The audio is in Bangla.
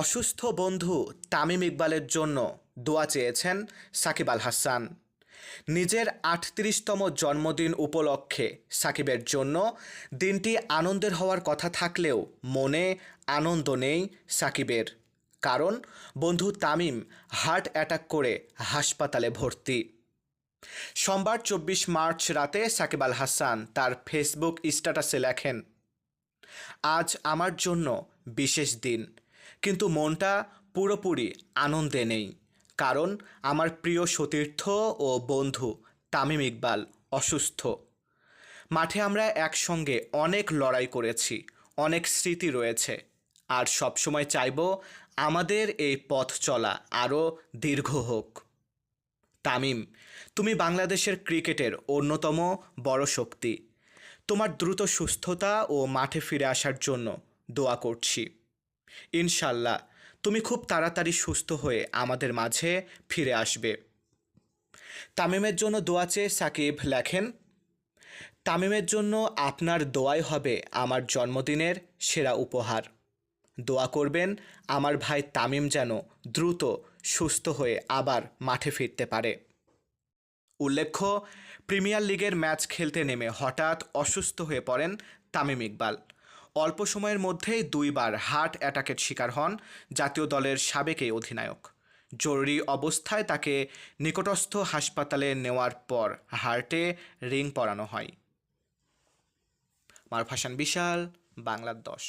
অসুস্থ বন্ধু তামিম ইকবালের জন্য দোয়া চেয়েছেন সাকিব আল হাসান। নিজের আটত্রিশতম জন্মদিন উপলক্ষে সাকিবের জন্য দিনটি আনন্দের হওয়ার কথা থাকলেও মনে আনন্দ নেই সাকিবের। কারণ বন্ধু তামিম হার্ট অ্যাটাক করে হাসপাতালে ভর্তি। সোমবার চব্বিশ মার্চ রাতে সাকিব আল হাসান তার ফেসবুক স্ট্যাটাসে লেখেন, আজ আমার জন্য বিশেষ দিন। কিন্তু মনটা পুরোপুরি আনন্দে নেই। কারণ আমার প্রিয় সতীর্থ ও বন্ধু তামিম ইকবাল অসুস্থ। মাঠে আমরা একসঙ্গে অনেক লড়াই করেছি, অনেক স্মৃতি রয়েছে। আর সবসময় চাইব আমাদের এই পথ চলা আরও দীর্ঘ হোক। তামিম, তুমি বাংলাদেশের ক্রিকেটের অন্যতম বড় শক্তি। তোমার দ্রুত সুস্থতা ও মাঠে ফিরে আসার জন্য দোয়া করছি। ইনশাল্লাহ। তুমি খুব তাড়াতাড়ি সুস্থ হয়ে আমাদের মাঝে ফিরে আসবে। তামিমের জন্য দোয়া চেয়ে সাকিব লেখেন, তামিমের জন্য আপনার দোয়াই হবে আমার জন্মদিনের সেরা উপহার। দোয়া করবেন আমার ভাই তামিম যেন দ্রুত সুস্থ হয়ে আবার মাঠে ফিরতে পারে। উল্লেখ্য, প্রিমিয়ার লিগের ম্যাচ খেলতে নেমে হঠাৎ অসুস্থ হয়ে পড়েন তামিম ইকবাল। অল্প সময়ের মধ্যেই দুইবার হার্ট অ্যাটাকের শিকার হন জাতীয় দলের সাবেক এই অধিনায়ক। জরুরি অবস্থায় তাকে নিকটস্থ হাসপাতালে নেওয়ার পর হার্টে রিং পরানো হয়। মারফাসান বিশাল বাংলার দশ